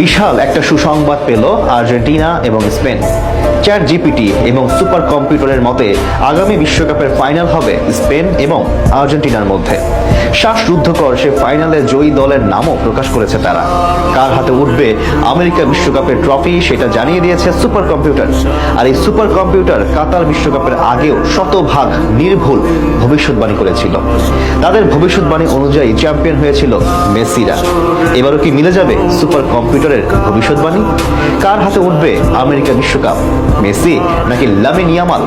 বিশাল একটা সুসংবাদ পেল আর্জেন্টিনা এবং স্পেন। চ্যাট জিপিটি এবং সুপার কম্পিউটারের মতে, আগামী বিশ্বকাপের ফাইনাল হবে স্পেন এবং আর্জেন্টিনার মধ্যে। শ্বাসরুদ্ধকর সে ফাইনালে জয়ী দলের নামও প্রকাশ করেছে তারা। কার হাতে উঠবে আমেরিকা বিশ্বকাপের ট্রফি সেটা জানিয়ে দিয়েছে সুপার কম্পিউটার আর এই সুপার কম্পিউটার কাতার বিশ্বকাপের আগেও শতভাগ নির্ভুল ভবিষ্যৎবাণী করেছিল। তাদের ভবিষ্যৎবাণী অনুযায়ী চ্যাম্পিয়ন হয়েছিল মেসিরা। এবারও কি মিলে যাবে সুপার কম্পিউটারের ভবিষ্যৎবাণী? কার হাতে উঠবে আমেরিকা বিশ্বকাপ? মেসি নাকি লামিন ইয়ামাল?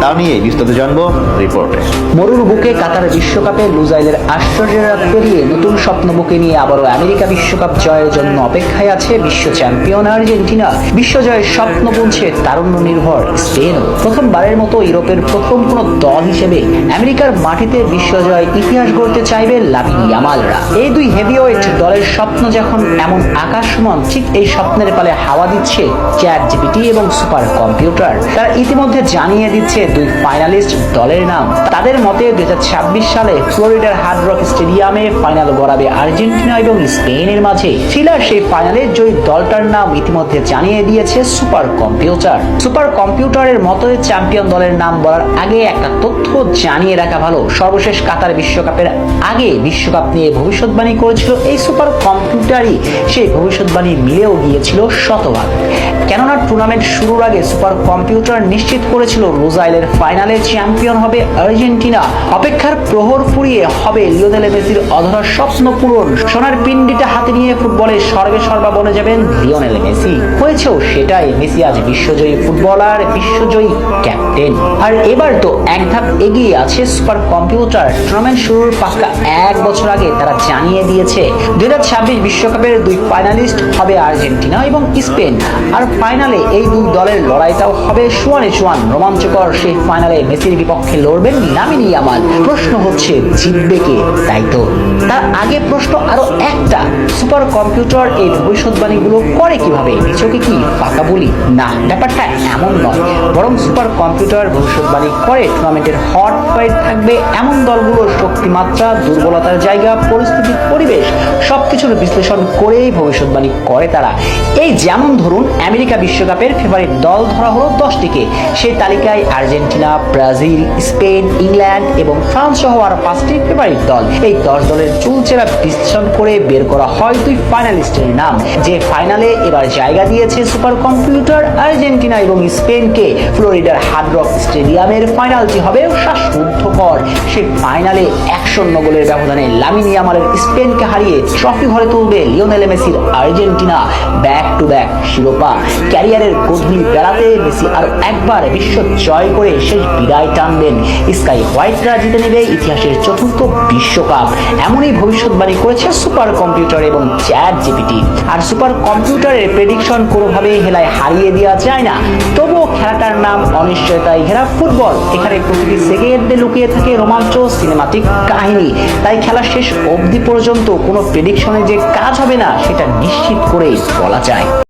তা নিয়ে বিস্তারিত জানব রিপোর্টে। মরুর বুকে কাতার বিশ্বকাপে লুজাইলের আশ্চর্যের পেরিয়ে নতুন স্বপ্ন বুকে নিয়ে আবারও আমেরিকা বিশ্বকাপ জয়ের জন্য অপেক্ষায় আছে বিশ্ব চ্যাম্পিয়ন আর্জেন্টিনা। বিশ্ব জয়ের স্বপ্ন বুনছে তারুণ্য নির্ভর স্পেন। প্রথমবারের মতো ইউরোপের প্রথম কোনো দল হিসেবে আমেরিকার মাটিতে বিশ্ব জয় ইতিহাস গড়তে চাইবে লামিন ইয়ামালরা। এই দুই হেভিওয়েট দলের স্বপ্ন যখন এমন আকাশ সমান ঠিক এই স্বপ্নের পালে হাওয়া দিচ্ছে চ্যাট জিপিটি এবং সুপার কম্পিউটার তারা ইতিমধ্যে জানিয়ে দিচ্ছে দুই ফাইনালিস্ট দলের নাম। তাদের মতে দুই হাজার ছাব্বিশ সালে ফ্লোরিডার হার্ড রক স্টেডিয়ামে ফাইনাল গড়াবে আর্জেন্টিনা এবং স্পেনের মাঝে। ফিলার সেই ফাইনালে জয়ী দলটার নাম ইতিমধ্যে জানিয়ে দিয়েছে সুপার কম্পিউটার সুপার কম্পিউটারের মতো চ্যাম্পিয়ন দলের নাম বলার আগে একটা তথ্য জানিয়ে রাখা ভালো। সর্বশেষ কাতার বিশ্বকাপের আগে বিশ্বকাপ নিয়ে ভবিষ্যৎবাণী করেছিল এই সুপার কম্পিউটারই সেই ভবিষ্যৎবাণী মিলেও গিয়েছিল শতভাগ। কেননা টুর্নামেন্ট শুরুর আগে সুপার কম্পিউটার নিশ্চিত করেছিল রোজাইলের ফাইনালে চ্যাম্পিয়ন হবে আর্জেন্টিনা। অপেক্ষার প্রহর ফুরিয়ে হবে লিওনেল মেসির অধরা স্বপ্ন পূরণ। সোনার পিন্ডিটা হাতে নিয়ে ফুটবলের সর্বে সর্বা বনে যাবেন লিওনেল মেসি। হয়েছেও সেটাই মেসি আজ বিশ্বজয়ী ফুটবলার, বিশ্বজয়ী ক্যাপ্টেন। আর এবার তো এক ধাপ এগিয়ে আছে সুপার কম্পিউটার টুর্নামেন্ট শুরুর পাক্কা এক বছর আগে তারা জানিয়ে দিয়েছে, দুই বিশ্বকাপের দুই ফাইনালিস্ট হবে আর্জেন্টিনা এবং স্পেন। আর ফাইনালে এই দুই দলের লড়াইটাও হবে সোয়ানে সোয়ান। রোমাঞ্চকর সেই ফাইনালে মেসির বিপক্ষে লড়বেন লামিন ইয়ামাল। প্রশ্ন হচ্ছে, জিতবে কে? তাই তো। তার আগে প্রশ্ন আরও একটা। সুপার কম্পিউটার এই ভবিষ্যৎবাণীগুলো করে কীভাবে? চোখে কি পাকা বলি? না, ব্যাপারটা এমন নয়। বরং সুপার কম্পিউটার ভবিষ্যৎবাণী করে টুর্নামেন্টের হট ফাইট থাকবে এমন দলগুলোর শক্তিমাত্রা, দুর্বলতার জায়গা, পরিস্থিতি, পরিবেশ, সবকিছুর বিশ্লেষণ করেই ভবিষ্যৎবাণী করে তারা। এই যেমন ধরুন, আমেরিকা বিশ্বকাপের ফেভারিট দল ধরা হলো দশটিকে। সেই তালিকায় আর্জেন্টিনা, ব্রাজিল, স্পেন, ইংল্যান্ড এবং ফ্রান্স সহ আরও পাঁচটি ফেভারিট দল। এই দশ দলের চুলচেরা বিশ্লেষণ করে বের করা হয় দুই ফাইনালিস্টের নাম, যে ফাইনালে এবার জায়গা দিয়েছে সুপার কম্পিউটার আর্জেন্টিনা এবং স্পেনকে। ফ্লোরিডার হার্ড রক স্টেডিয়ামের ফাইনালটি হবে শ্বাসরুদ্ধকর। সেই ফাইনালে এক শূন্য গোলের ব্যবধানে লামিন ইয়ামালের স্পেনকে হারিয়ে ট্রফি ঘরে তুলবে লিওনেল মেসির আর্জেন্টিনা। ব্যাক টু ব্যাক শিরোপা। ক্যারিয়ারের গভীর বেড়াতে মেসি আরও একবার বিশ্ব জয় করে শেষ বিদায় টানবেন। স্কাই হোয়াইটরা জিতে নেবে ইতিহাসের চতুর্থ বিশ্বকাপ। এমনই ভবিষ্যৎবাণী করেছে সুপার কম্পিউটার এবং চ্যাট জিপিটি। আর সুপার কম্পিউটারের প্রেডিকশন কোনোভাবেই হেলায় হারিয়ে দেওয়া যায় না। তবুও খেলাটার নাম অনিশ্চয়তায় ঘেরা ফুটবল। এখানে প্রতিটি সেকেন্ডে লুকিয়ে থাকে রোমাঞ্চ সিনেমাটিক কাহিনী। তাই খেলা শেষ অবধি পর্যন্ত কোনো প্রেডিকশনে যে কাজ হবে না, সেটা নিশ্চিত করেই বলা যায়।